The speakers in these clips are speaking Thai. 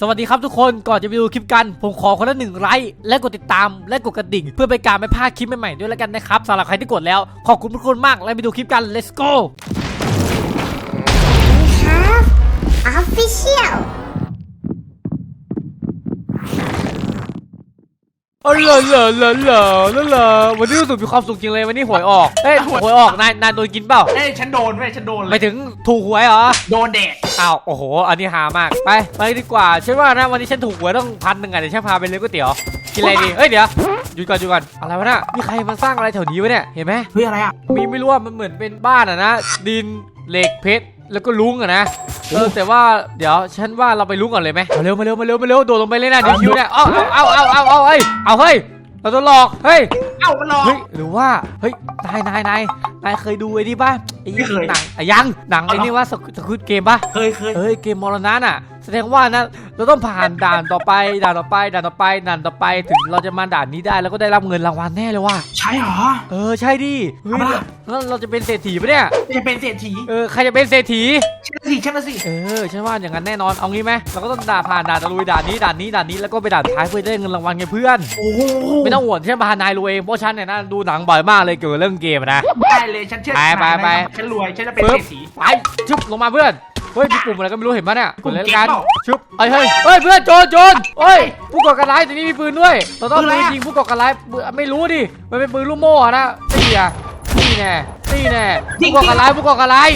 สวัสดีครับทุกคนก่อนจะไปดูคลิปกัน ผมขอคนละหนึ่งไลค์และกดติดตามและกดกระดิ่ง เพื่อไปการไม่พลาดคลิปใหม่ๆด้วยแล้วกันนะครับสำหรับใครที่กดแล้ว ขอบคุณทุกคนมากและไปดูคลิปกัน let's go We have official. อ๋อเหรอเหรอเหรอเหรอเหรอเหรอวันนี้รู้สึกมีความสุขจริงเลยวันนี้หวยออกเอ้ยหวยออกนายนายโดนกินเปล่าเอ้ยฉันโดนเว้ยฉันโดนเลไปยถึงถูกหวยเหรอ โดนแดดอ้าวโอ้โห อันนี้หามาก ไป ไปดีกว่าฉันว่านะวันนี้ฉันถูกหวยต้องพันหนึ่งอะเดี๋ยวฉันพาไปเลยก๋วยเตี๋ยว กินอะไรดีเอ้ยเดี๋ยวหยุดก่อนหยุดก่อนอะไรวะน่ะมีใครมาสร้างอะไรแถวนี้วะเนี่ย เห็นไหมเฮ้ยอะไรอะมีไม่รู้ว่ามันเหมือนเป็นบ้านอะนะ ดินเหล็กเพชร แล้วก็ลุงอะนะเออแต่ว่าเดี๋ยวฉันว่าเราไปลุงก่อนเลยไหมมาเร็วมาเร็วมาเร็วมาเร็วโดดลงไปเลยนะเดี๋ยวคิวเนี่ยเอาเอาเอาเอาเอาเอาเฮ้ยเอาเฮ้ยเราโดนหลอกเฮ้ยเอ้ามันหลอกเฮ้ยหรือว่าเฮ้ยนายนายนายนายเคยดูไอ้นี่ป่ะไอ้ไม่เคยหนังอะยังหนังไอ้นี่ว่าสกุดเกมป่ะเคยเคยเฮ้ยเกมมรณะน่ะ แสดงว่านะเราต้องผ่านด่านต่อไปด่านต่อไปด่านต่อไปด่านต่อไปถึงเราจะมาด่านนี้ได้แล้วก็ได้รับเงินรางวัลแน่เลยว่ะใช่เหรอ เออใช่ดิเฮ้ยเอามาแล้วเราจะเป็นเศรษฐีปะเนี่ยจะเป็นเศรษฐีเออใครจะเป็นเศรษฐีฉันน่ะสิฉันน่ะสิเออฉันว่าอย่างนั้นแน่นอนเอางี้ไหมเราก็ต้องด่าผ่านด่านตะลุยด่านนี้ด่านนี้ด่านนี้แล้วก็ไปด่านท้ายเพื่อได้เงินรางวัลไงเพื่อน โอ้โหไม่ต้องห่วงฉันพานายรวยเองเพราะฉันเนี่ยนะดูหนังบ่อยมากเลยเกี่ยวกับเรื่องเกมอะนะ ได้เลยฉันเชื่อไปไปไป ฉันรวยฉันจะเป็นปึ๊บเศรษฐีไปชึบลงมาเพื่อน เฮ้ยมีปุ่มอะไรก็ไม่รู้เห็นปะเนี่ยกดเลยละกันปุ่มเก็บเปล่าชึบเฮ้ยเฮ้ยเฮ้ยเพื่อนโจรโจรเฮ้ยผู้ก่อการร้ายตัวนี้มีปืนด้วยเราต้องปืนอะไรไปอะยิงผู้ก่อการร้ายปืนไม่รู้ดิมันเป็นปืนลูกโม่อะนะนี่อะนี่แน่นี่แน่ผู้ก่อการร้ายผู้ก่อการร้าย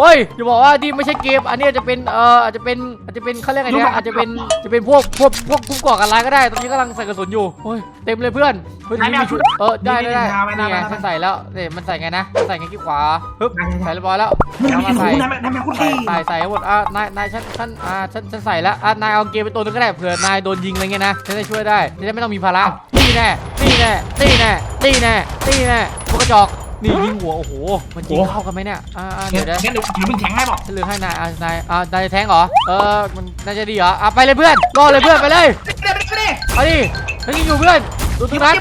เฮ้ยอย่าบอกว่านี่ไม่ใช่เกม อันนี้อาจจะเป็นเอ่ออาจจะเป็นอาจจะเป็นเขาเรียกไงเนี่ยอาจจะเป็นจะเป็นพวกพวกพวกผู้ก่อการร้ายก็ได้ ตอนนี้กำลังใส่กระสุนอยู่เฮ้ยเต็มเลยเพื่อนเฮ้ยนายไม่เอาชุดเออได้ได้ได้นี่นี่นี่ไงเอาไว้ฉันใส่แล้วเนี่ยมันใส่ไงนะมันใส่ไงที่ขวาปึ๊บได้ได้ได้ใส่เรียบร้อยแล้วนายเอาไม่มารู้ใส่นายไม่นายไม่คุณใส่ทีใส่ใส่ให้หมดอะนายนายฉันฉันอ่าฉันฉันใส่แล้วอะนายเอาเกมไปตัวนึงก็ได้เผื่อนายโดนยิงอะไรเงี้ยนะฉันจะช่วยได้จะได้ไม่ต้องมีภาระนี่แน่นี่แน่นี่แน่นี่แน่นี่แน่พวกกระจอก นี่ยิงหัวโอ้โห มันยิงเข้ากันไหมเนี่ย อ่าอ่างั้เดี๋ยนวเดี๋ยวงั้นเดี๋ยวเดี๋ยวมึงแข็งให้บอกฉันเหลือให้นายอ่านายอ่านายจะแทงเหรอ เออ มันน่าจะดีเหรอ อะไปเลยเพื่อนรอเลยเพื่อนไปเลย เดี๋ยวเดี๋ยวเดี๋ยวเอาดิฉันยิงอยู่เพื่อน ดูตรงนั้น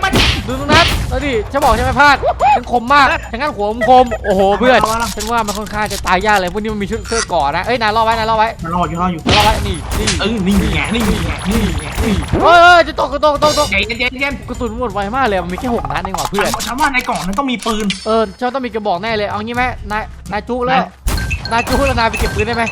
ดูตรงนั้นเอาดิฉันบอกฉันไม่พลาดฉันคมมากฉันงั้นหัวผมคมโอ้โหเพื่อนฉันว่ามันค่อนข้างจะตายยากเลยพวกนี้มันมีชุดเสื้อก่อนนะเอ้ยนายรอไว้นายรอไว้มันรออยู่รออยู่รอไว้นี่นี่เออนี่ไงนี่ไงนี่ไงนี่เฮ้ยเฮ้ยจะตกจะตกจะตกจะตกใจเย็นๆเย็นกระสุนหมดไวมากเลยมันมีแค่หกนัดเองว่ะๆเพื่อนฉันว่าในกล่องนั้นต้องมีปืนเออฉันต้องมีกระบอกแน่เลยเอางี้ไหมนายนายจุกแล้วได้นายจุกแล้วนายไปเก็บปืนได้ไหม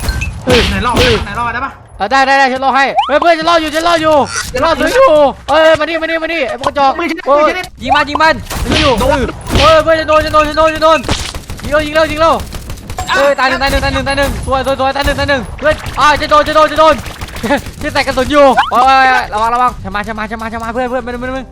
ไหนรอไหนรอได้ปะเออได้ได้ได้ฉันรอให้เฮ้ยเพื่อนฉันรออยู่ฉันรออยู่ฉันรอซื้ออยู่เอ้ยมานี่มานี่มานี่ไอ้พวกกระจอกมือฉันโอ้ยมือฉันยิงมันยิงมันยิงอยู่โดนเฮ้ยเพื่อนจะโดนจะโดนจะโดนจะโดนยิงแล้วยิงแล้วยิงแล้วเฮ้ยตายหนึ่งตายหนึ่งตายหนึ่งตายหนึ่งสวยสวยสวยตายหนึ่งตายหนึ่งเฮ้ยอ่าจะโดนจะโดนจะโดน จะใส่กระสุนอยู่โอ้ยระวังระวังชะมาชะมาชะมาชะมาเพื่อนเพื่อนไม่ไม่ไม่ไม่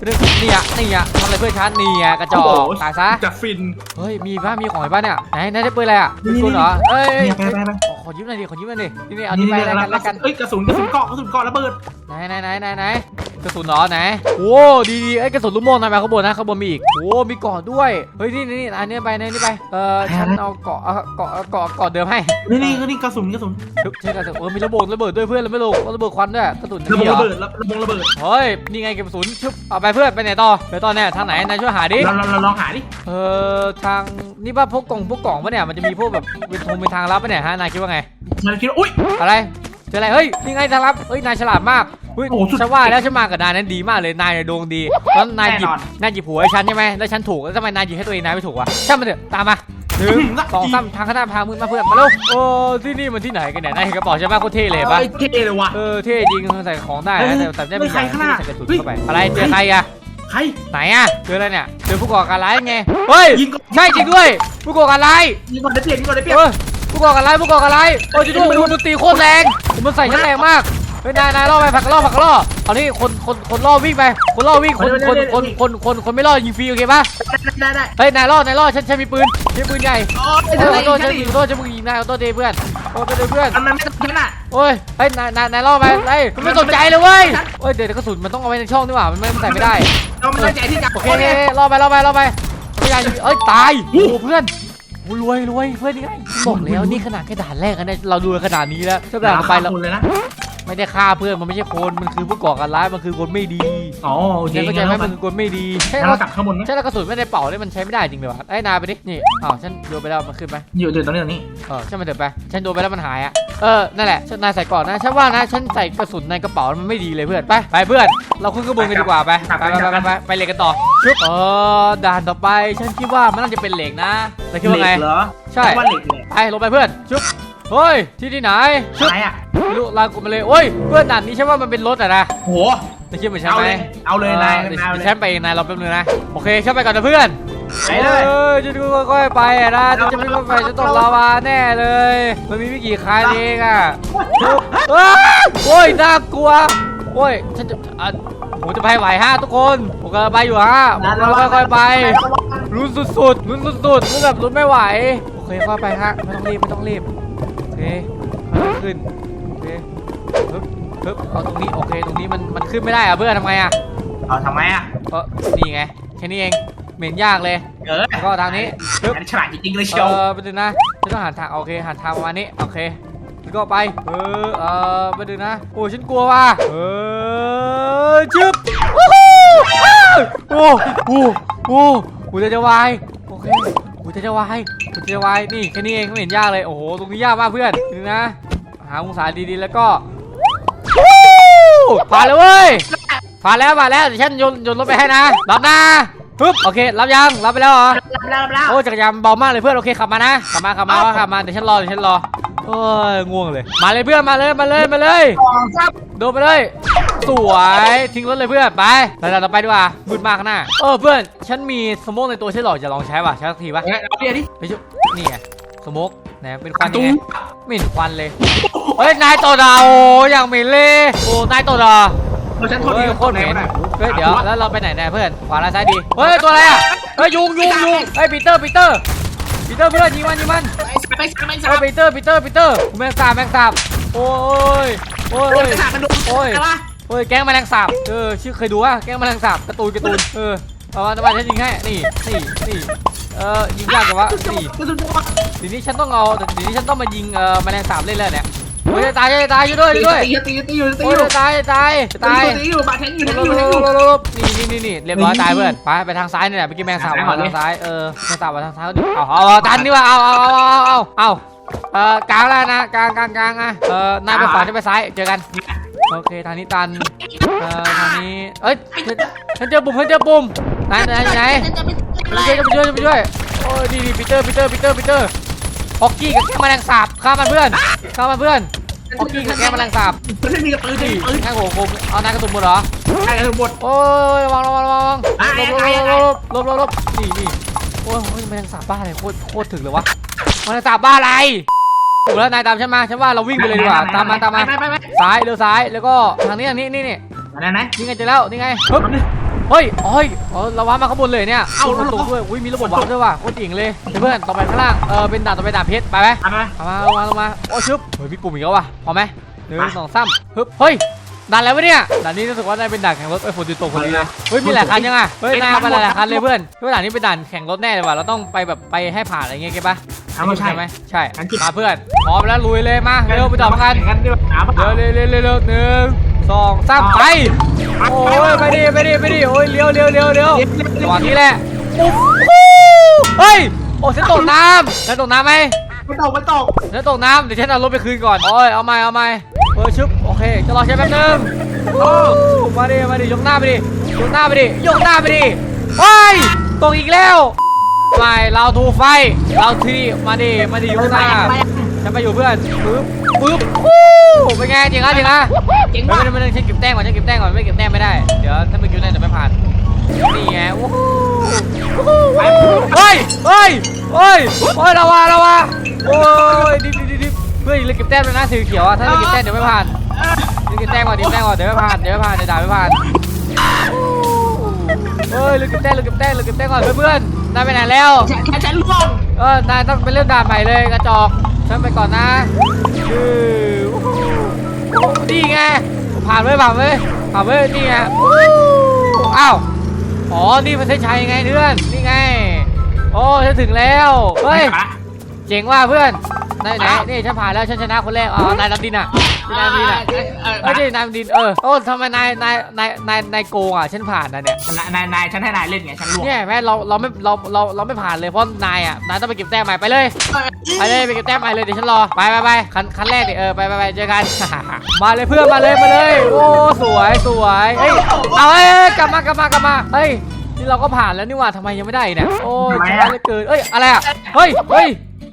นี่อะนี่อะทำอะไรเพื่อนฉันนี่อะกระจอกตายซะจะฟินเฮ้ยมีป่ะมีของอีกป่ะเนี่ยไหนไหนได้ปืนอะไรอะปืนกลเหรอเอ้ยเนี่ยไปไปไปขอขอยืมหน่อยดิขอยืมหน่อยดินี่นี่เอานี่ไปแล้วกันแล้วกันเอ้ยกระสุนกระสุนเกาะกระสุนเกาะระเบิดไหนไหนไหนไหนไหน กระสุนเหรอไหนโอ้ดีดีไอ้ยกระสุนลูกโม่นายมาข้างบนนะข้างบนมีอีกโอ้มีเกาะด้วยเฮ้ยนี่นี่นี่อันนี้ไปนี่นี่ไปเออฉันเอาเกาะเอาเกาะเอาเกาะเกาะเดิมให้นี่นี่นี่กระสุนกระสุนชุบใช่กระสุนเออมีระเบิดระเบิดด้วยเพื่อนแล้วไม่ลงระเบิดควันด้วยกระสุนระนี่เบิดเหรอระเบิดระเบิดระเบิดเฮ้ยนี่ไงเก็บกระสุนชุบเอาไปเพื่อนไปไหนต่อไปต่อเนี่ยทางไหนนายช่วยหาดิเราเราเราลองหาดิเออทางนี่ป่ะพวกกล่องพวกกล่องปะเนี่ยมันจะมีพวกแบบเป็นทงเป็นทางลับปะเนี่ยฮะนายคิดว่าไงฉันคิดว่าอุ้ยอะไรเจออะไรเฮ้ยนี่ไงทางลับเฮ้ยนายฉลาดมาก เฮ้ยโอ้สุด ฉันว่าแล้วฉันมากับนายนั้นดีมากเลยนายเนี่ยดวงดีแล้วนายหยิบแน่นอนนายหยิบหัวให้ฉันใช่ไหมแล้วฉันถูกแล้วทำไมนายหยิบให้ตัวเองนายไม่ถูกวะช่างมันเถอะตามมาหนึ่งอื้อหือสองสามทางข้างหน้าพามือมาเพื่อนมาเร็วโอ้ที่นี่มันที่ไหนกันเนี่ยนายเห็นกระเป๋าใช่ไหมโคตรเท่เลยปะเอ้ยเท่เลยว่ะ เออเท่จริงใส่ของได้นะแต่แต่ได้ไม่เฮ้ยใครใส่ข้างหน้า ใส่กระสุนเฮ้ยเข้าไปอะไรเจอใครอะ ใคร ไหนอะเจออะไรเนี่ยเจอผู้ก่อการร้ายไงเฮ้ยยิงก่อน ใช่จริงด้วย ผู้ก่อการร้ายยิงก่อนได้เปรียบยิงก่อนได้เปรียบเออผู้ก่อการร้ายผู้ก่อการร้ายโอ้ยจะดูดูดนตรีโคตรแรงมันใส่ฉันแรงมาก เฮ้ยนายนายล่อไปผักกระล่อผักกระล่อเอานี่คนคนคนล่อวิ่งไป คนล่อวิ่งคนคนคนคนคนคนไม่ล่อยิงฟรีโอเคปะได้ได้เฮ้ยนายล่อนายล่อฉันฉันมีปืนฉันมีปืนใหญ่โอ้ยเออขอโทษฉัฉันนอีขอโทษฉันมึงยิงนายขอโทษทีเพื่อนขอโทษทีเพื่อนมันไม่ต้องฉันอะโอ้ยเฮ้ยนายนายนายล่อไปเฮ้ยมันไม่สนใจเลยเว้ยเฮ้ยเดี๋ยวกระสุนมันต้องเอาไว้ในช่องนี่หว่ามันไม่มันใส่ไม่ได้เราไม่ตั้งใจที่จะโอเคโอเคล่อไปล่อไปล่อไปไม่ได้เอ้ยตายโอ้เพื่อนโอ้รวยรวยเพื่อนนี่ไงบอกแล้วนี่ขนาดแค่ด่านแรกนะเนี่ยเรารวยขนาดนี้แล้วถ้าด่านต่อไปเราคุณเลยนะ ไม่ได้ฆ่าเพื่อนมันไม่ใช่คนมันคือผู้ก่อการร้ายมันคือคนไม่ดีอ๋อโอเคเดี๋ยวเข้าใจงั้นไหมเรามันคือคนไม่ดีใช่งั้นเรากลับข้างบนไหมใช่แล้วกระสุนไม่ได้เป่าเลยมันใช้ไม่ได้จริงเลยวะไอ้ยนายไปดินี่อ้าวฉันโยนไปแล้วมันขึ้นไหม อยู่อยู่ตรงนี้ตรงนี้ เออช่างมันเถอะไป ฉันโดนไปแล้วมันหายอะเออ นั่นแหละ ฉันนายใส่ก่อนนะ ฉันว่านะ ฉันใส่กระสุนในกระเป๋ามันไม่ดีเลยเพื่อน ไป ไปเพื่อน เราขึ้นข้างบนกันดีกว่าไปไปไปไปไปไปเหล็กกันต่อชึบเออ ด่านต่อไป ฉันคิดว่ามันน่าจะเป็นเหล็กนะนายคิดว่าไง เหล็กเหรอใช่ ว่าเหล็กเลยไปลงไปเพื่อนชึบ เฮ้ย ที่ที่ไหนชึบอะไรอะไม่รู้ลากกูมาเลยโอ้ยเพื่อนด่านนี้ใช่ว่ามันเป็นรถอะนะโหนายคิดเหมือนฉันเอาไหมเลยเอาเลยนายเดี๋ยนายวเอาเดี๋เลยวยฉันไปเองนายรอแป๊บนึงนะโอเคฉันไปก่อนนะเพื่อนไปเลย ออจะดูค่อยๆไปอะนะจะไม่ค่อยไปจะตกลาวาแน่เลย มันมีไม่กี่คันเองอะอ้าวโอ้ยน่ากลัวโอ้ยฉันจะอะผมจะไปไหวฮะทุกคนผมกำลังไปอยู่ฮะผมกำลังค่อยๆไปลุ้นสุดๆลุ้นสุดๆลุ้นแบบลุ้นไม่ไหว โอเคค่อยไปฮะ ไม่ต้องรีบ ไม่ต้องรีบโอ เคค่อยๆขึ้นโอเคฮึบฮึบเอาตรงนี้โอเคตรงนี้มันมันขึ้นไม่ได้อะเพื่อนทำไงอะเอาทำไมอะเออนี่ไงแค่นี้เองเหม็นยากเลยเออแล้วก็ทางนี้ปึ๊บอันฉลาดจริงๆเลยเชีเอยวอไปดูนะฉันต้องหันทางโอเคหันทางประมาณนี้โอเคแล้วก็ไปเออเออไปดูนะโอ้ฉันกลัวว่ะเออชึบโอ้โหอ้าวโอ้โหโอ้โหหัวใจจะวายโอเค หัวใจจะวายหัวใจจะวายนี่แค่นี้เองไม่เห็นยากเลยโอ้โหตรงนี้ยากมากเพื่อนดูนะ หาองศาดีๆแล้วก็วู้ผ่านเลยเว้ยผ่านแล้วผ่านแล้วเดี๋ยวฉันโยนโยนรถไปให้นะรับนะปึ๊บโอเครับยังรับไปแล้วเหรอรับแล้วรับแล้วโอ้จักรยานเบามากเลยเพื่อนโอเคขับมานะขับมาขับมาว่าขับมาเดี๋ยวฉันรอเดี๋ยวฉันรอโอ้ยง่วงเลย มาเลยเพื่อนมาเลยมาเลยมาเลยสองสามโดนไปเลย สวยทิ้งรถเลยเพื่อนไปไปต่อไปดีกว่ามืดมากข้างหน้าเออเพื่อนฉันมีสโมกในตัวฉันหรอกจะลองใช้ป่ะใช้สักทีป่ะเอ้ยเอาเดี๋ยวดิไปชุบนี่ไงสโมกนะเป็นควันตูยังไงไม่เห็นควันเลยเฮ้ยนายตดอะโอ้อย่างเหม็นเลยโอ้นายตดอะเราฉันโทษเฮ้ดียกับโคคตนรไหนเหม็นวะเฮ้ยเดี๋ยวแล้วเราไปไหนเนี่ยเพื่อนขวาและซ้ายดีเฮ้ยตัวอะไรอะเฮ้ยยุงยุงยุงเฮ้ยปีเตอร์ปีเตอร์ปีเตอร์เพื่อนยิงมันยิงมันไปไปไปเฮ้ยปีเตอร์ปีเตอร์ปีเตอร์แมงสาบแมงสาบโอ้ยโอ้ยโอ้โอ้ยยขาดกันดูโอ้ย อะไรวะโอ้ยแก๊งแมลงสาบเออชื่อเคยดูว่าแก๊งแมลงสาบการ์ตูนการ์ตูนเออเอามาเอามาฉันยิงให้นี่นี่นี่เออยิงยากกว่านี่กระสุนตัวทีนี้ฉันต้องเอาทีนี้ฉันต้องมายิงเอ่อแมลงสาบเล่นเลยเนี่ยโอ้ยจะตายจะตายอยู่ด้วยอยู่ด้วยตีตีตีอยู่ตีโอ้อยยู่จะตายจะตายจะตายตีอยู่บาดแทงอยู่ลแทงบอยู่ลแทงบอยู่ลบลบนี่นี่นี่นี่เรียบร้อยตายเพื่อนไปไปทางซ้ายนี่แหละไปกินแมงสาบไปมาก่อนเลยทางซ้ายเออแมงสาบมาทางซ้ายก็ดีเอาเอาเอาตันนี่ว่าเอาเอาเอาเอาเอาเอาเอ่อกลางแล้วนะกลางกลางกลางอะเออนายไปขวาฉันไปซ้ายเจอกัน โอเคทางนี้ตันเอ่อทางนี้เอ้ยฉันฉันเจอปุ่มฉันเจอปุ่มไหนไหนอยู่ไหนไปช่วยไปช่วยไปช่วยโอ้ยดีดีปีเตอร์ปีเตอร์ปีเตอร์ปีเตอร์ฮอกกี้กับแกงแมลงสาบฆ่ามันเพื่อนฆ่ามันเพื่อนฮอกกี้กับแกงแมลงสาบมันไม่มีกระปืนไม่นี่มีปืนแค่หัวคมเอานายกระตุกหมดเหรอใช่กระสุนหมดโอ้ยระวังระวังระวังอะหลบอะอะหลบหลบหลบหลบหลบนี่นี่โอ้ยโอ้ยมันยังสาบบ้าอะไรโคตรโคตรถึงเลยวะมันยังสาบบ้าอะไร ถูกแล้วนายตามฉันมาฉันว่าเราวิ่งไปเลยดีกว่าตามมาตามมาไปไปไปซ้ายเลี้ยวซ้ายแล้วก็ทางนี้ทางนี้นี่นี่อะไรนะนี่ไงเจอแล้วนี่ไงปึ๊บเฮ้ยโอ้ยอ๋อเราว้ามาข้างบนเลยเนี่ยเอ้าประตูด้วยอุ้ยมีระบบวาร์ปด้วยว่ะโคตรเจ๋งเลยเพื่อนต่อไปข้างล่างเออเป็นด่านต่อไปด่านเพชรไปไหมทำไมเอามาลงมาลงมาโอ้ชึบเฮ้ยมีปุ่มอีกแล้วว่ะพอไหมหนึ่งสองสามฮึบเฮ้ย ด่านอะไรวะเนี่ยด่านนี้รู้สึกว่านายเป็นด่านแข่งรถไอ้ยฝนติดตกพอดีเลยเฮ้ยมีหลายคันยังอะเฮ้ยนายเอาไปหลายๆคันเลยเพื่อนเพื่อนด่านนี้เป็นด่านแข่งรถแน่เลยว่ะเราต้องไปแบบไปให้ผ่านอะไรเงี้ยเก็บปะเอาไม่ใช่ไหมใช่งั้นจิบมาเพื่อนพร้อมแล้วลุยเลยมาเร็วไปต่อกันกันดีกว่าหาปะเร็วเร็วเร็วเร็วเร็วหนึ่งสองสามไปโอ้ยไปดิไปดิไปดิโอ้ยเลี้ยวเลี้ยวเลี้ยวเลี้ยวจังหวะนี้แหละปุ๊บเฮ้ยโอ้ฉันตกน้ำฉันตกน้ำไหม ไม่ตกไม่ตกเดี๋ยวตกน้ำเดี๋ยวฉันเอารถไปคืนก่อนโอ้ยเอาใหม่เอาใหม่เออชึบโอเคจะรอใช้แป๊บนึงโอ้มาดิมาดิยกหน้าไปดิยกหน้าไปดิยกหน้าไปดิโอ้ยตกอีกแล้วไม่เราทูไฟเราทีมาดิมาดิยกหน้าฉันไปอยู่เพื่อนปึ๊บปึ๊บอู้เป็นไงจริงอะจริงอะเจ๋งไม่ว่ะไม่ไม่ฉันเก็บแต้มก่อนฉันเก็บแต้มก่อนไม่เก็บแต้มไม่ได้เดี๋ยวถ้าไม่เก็บแต้มจะไม่ผ่านนี่ไงโอ้โห เฮ้ยเฮ้ยเฮ้ยเฮ้ยเราว่าเราว่าโอ้ยดิบดิบดิบดิบเพื่อนเลยเก็บแต้มเลยนะสีเขียวอะถ้าไม่เก็บแต้มเดี๋ยวไม่ผ่านเลยเก็บแต้มก่อนดิบแต้มก่อนเดี๋ยวไม่ผ่านเดี๋ยวไม่ผ่านเดี๋ยวด่าไม่ผ่านเฮ้ยเลยเก็บแต้มเลยเก็บแต้มเลยเก็บแต้มก่อนเพื่อนๆนายไปไหนแล้วแค่ฉันล่วงเออนายต้องไปเริ่มด่านใหม่เลยกระจอกฉันไปก่อนนะคือนี่ไงผ่านไว้ผ่านไว้ผ่านไว้นี่ไงอ้าว อ๋อ นี่มันเส้นชัยไงเพื่อน นี่ไง โอ้ฉันถึงแล้ว เฮ้ย เจ๋งว่ะเพื่อน ไหนไหนนี่ฉันผ่านแล้วฉันชนะคนแรกอ๋อนายรับดินอะที่นายดินอะเออไม่ใช่นายดินเออโอ้ทำไมนายนายนายนายนายโกงอะฉันผ่านนะเนี่ยนายนายนายฉันให้นายเล่นไงฉันล่วงเนี่ยแม่เราเราไม่เราเราเราไม่ผ่านเลยเพราะนายอะนายต้องไปเก็บแต้มใหม่ไปเลยไปเลยไปเก็บแต้มใหม่เลยเดี๋ยวฉันรอไปไปไปคันคันแรกดิเออไปไปไปเจอกันมาเลยเพื่อนมาเลยมาเลยโอ้สวยสวยเฮ้ยเอาเอ้ยเอ้ยกลับมากลับมากลับมาเฮ้ยนี่เราก็ผ่านแล้วนี่หว่าทำไมยังไม่ได้อีกเนี่ยโอ้ยช้าเหลือเกินเอ้ยอะไรอะเฮ้ยเฮ้ย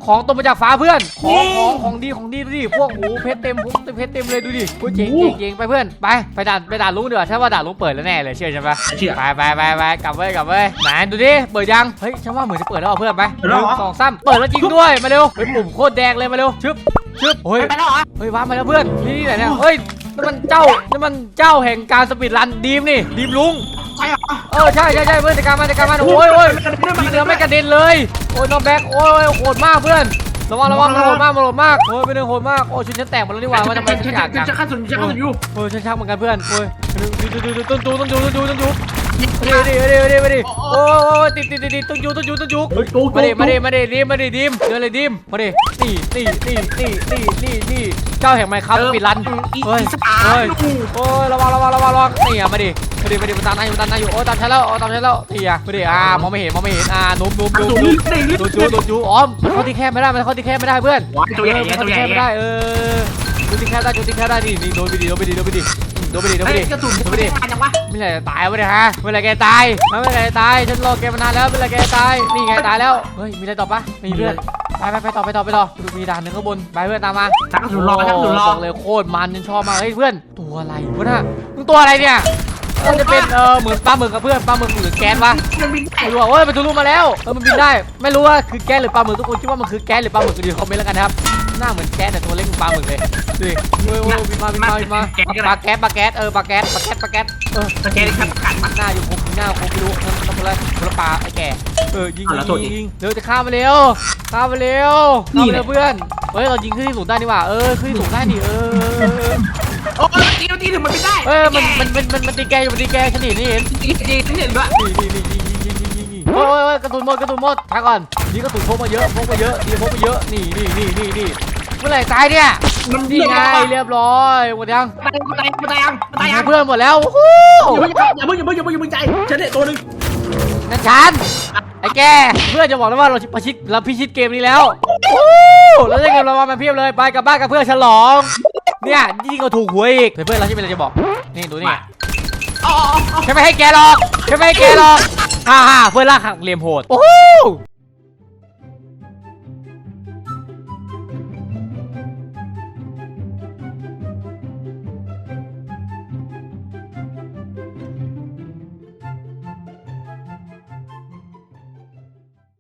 ของตกมาจากฟ้าเพื่อน ของของของดีของดีดูดิพวกหูเพชรเต็มพวกเพชรเต็มเลยดูดิโอ้ยเจ๋งเจ๋งเจ๋งไปเพื่อนไปไปด่านไปด่านลุงดีกว่าใช่ว่าด่านลุงเปิดแล้วแน่เลยเชื่อใช่ปะเชื่อ ไปไปไปไปกลับเว้ยกลับเว้ยไหนดูดิเปิดยังเฮ้ยฉันว่าเหมือนจะเปิดแล้วอะเพื่อนไปหเปิดแล้วนึ่เหรองสองสามเปิดแล้วจริงด้วยมาเร็วเฮ้ยปุ่มโคตรแดงเลยมาเร็วชึบชึบเฮ้ย ไปแล้วเหรอ เฮ้ยว้ามาแล้วเพื่อนนี่ที่ไหนเนี่ยเฮ้ย นั่นมันเจ้านั่นมันเจ้าแห่งการสปีดรันดีมนี่ดีมลุง ใช่เหรอเออใช่ใช่ใช่เพื่อนจัดการมันจัดการมันโอ้ยโอ้ยยิงเรือไม่กระเด็นเลยโอ้ยน้องแบ็คโอ้ยโหดมากเพื่อนระวังระวังมันโหดมากมันโหดมากโอ้ยเป็นเรื่องโหดมากโอ้ยชุดฉันแตกหมดแล้วนี่หว่าว่าทำไมฉันอยากจังจะขั้นสุดจะขั้นสุดอยู่โอ้ยฉันชักเหมือนกันเพื่อนโอ้ยดูดูดูต้นดูต้นดูต้นดูต้นดูมา ดิมาดิมาดิมาดิโอ้ยติดติดติดติดต้นยูต้นยูต้นยูเฮ้ยตู้มาดิมาดิมาดิดิมมาดิดิมเดินเลยดิมมาดินี่นี่นี่นี่นี่นี่นี่เจ้าแห่งไมค์ครับปิดรันเฮ้ยเฮ้ยโอ้ยระวังระวังระวังระวังนี่อะมาดิมาดิมาดิมาตามนายอยู่ตามนายอยู่โอ้ตามฉันแล้วโอ้ตามฉันแล้วนี่อะมาดิอ่ามองไม่เห็นมองไม่เห็นอ่านุ่มนุ่มนุ่มสูงนุ่มเด้งโดนจูโดนจูอ๋อมันเข้าที่แคบไม่ได้มันเข้าที่แคบไม่ได้เพื่อนว้าตัวใหญ่เออตัวมันใหญ่เข้าที่แคบไม่ได้เออดูที่แคบได้ดูที่แคบได้นี่นี่โดนไปดิโดนไปดิโดนไปดิโดนไปดิโดนไปเฮ้ยดิกระสุนโดนไปไม่ดิได้จังวะไม่ไรจะตายวะเนี่ยฮะไม่ไรแกตายไม่ไรแกตายฉันรอแกมานานแล้วไม่ไรแกตายนี่ไงตายแล้วเฮ้ยมีอะไรต่อปะมีเพื่อนไปไปไปต่อไปต่อไปต่อดูมีด่านหนึ่งข้างบนไปเพื่อนตามมา ชักกระสุนรอชักกระสุนรอบอกเลยโคตรมันฉันชอบมากเฮ้ยเพื่อนตัวอะไรวะน่ะมึงตัวอะไรเนี่ยมันจะเป็นเออเหมือนปลาหมึกกับเพื่อนปลาหมึกหรือแก๊สวะมันบินไม่รู้อะเฮ้ยมันทะลุมาแล้วเออมันบินได้ ไม่รู้ว่าคือแก๊สหรือปลาหมึกทุกคนคิดว่ามันคือแก๊สหรือปลาหมึกก็ดีคอมเมนต์แล้วกันนะครับ หน้าเหมือนแก๊สแต่ตัวเล็กเหมือนปลาหมึกเลยดูดิโอ้ยโอ้ยบินมาบินมาบินมาปลาแก๊สปลาแก๊สเออปลาแก๊สปลาแก๊สปลาแก๊สเออสแกนขัดขัดมันหน้าอยู่คงหน้าคงไม่รู้นั่นนั่นเป็นอะไรคนละปลาไอ้แก่เออยิงอะยิแล้วงโทษยิงดิยิงเร็วจะข้ามมาเร็วข้ามมาเร็วนี่ข้ามมาแหเร็ละวเพื่อนเฮ้ยเรายิงขึ้นที่สูงได้นี่หว่าเออขึ้นที่สูงได้นี่เออเออเออโอ้ยตีตีถึงมันไม่ได้เออมันมันมันมันมันตีแกอยู่มันตีแกฉันเห็นนี่เห็นตีตีตีเห็นด้วยนี่นี่นี่ยิงยิงยิงยิงยิงยิงโอ้ยโอ้ยโอ้ยกระสุนหมดกระสุนหมดทักก่อนนี่กระสุนพกมาเยอะพกมาเยอะนี่พกมาเยอะนี่นี่นี่นี่นี่ เมื่อไหร่ตายเนี่ยมันนี่ไงเรียบร้อยหมดยังตายตายตายยังตายยังเพื่อนหมดแล้วโอ้โหอย่าเพิ่งอย่าเพิ่งอย่าเพิ่งอย่าเพิ่งอย่าเพิ่งใจฉันเด็ตัวหนึ่งนั่นฉันไอ้แกเพื่อนจะบอกแล้วว่าเราประชิดเราพิชิตเกมนี้แล้วโอ้แล้วได้เงินรางวัลมาเพียบเลยไปกลับบ้านกับเพื่อนฉลองเนี่ยยิ่งกว่าถูกหวยอีกเพื่อนเราที่เป็นอะไรจะบอกนี่ดูนี่อ๋อฉันไม่ให้แกหรอกฉันไม่ให้แกหรอกฮ่าฮ่าเพื่อนลากหักเหลี่ยมโหดโอ้โห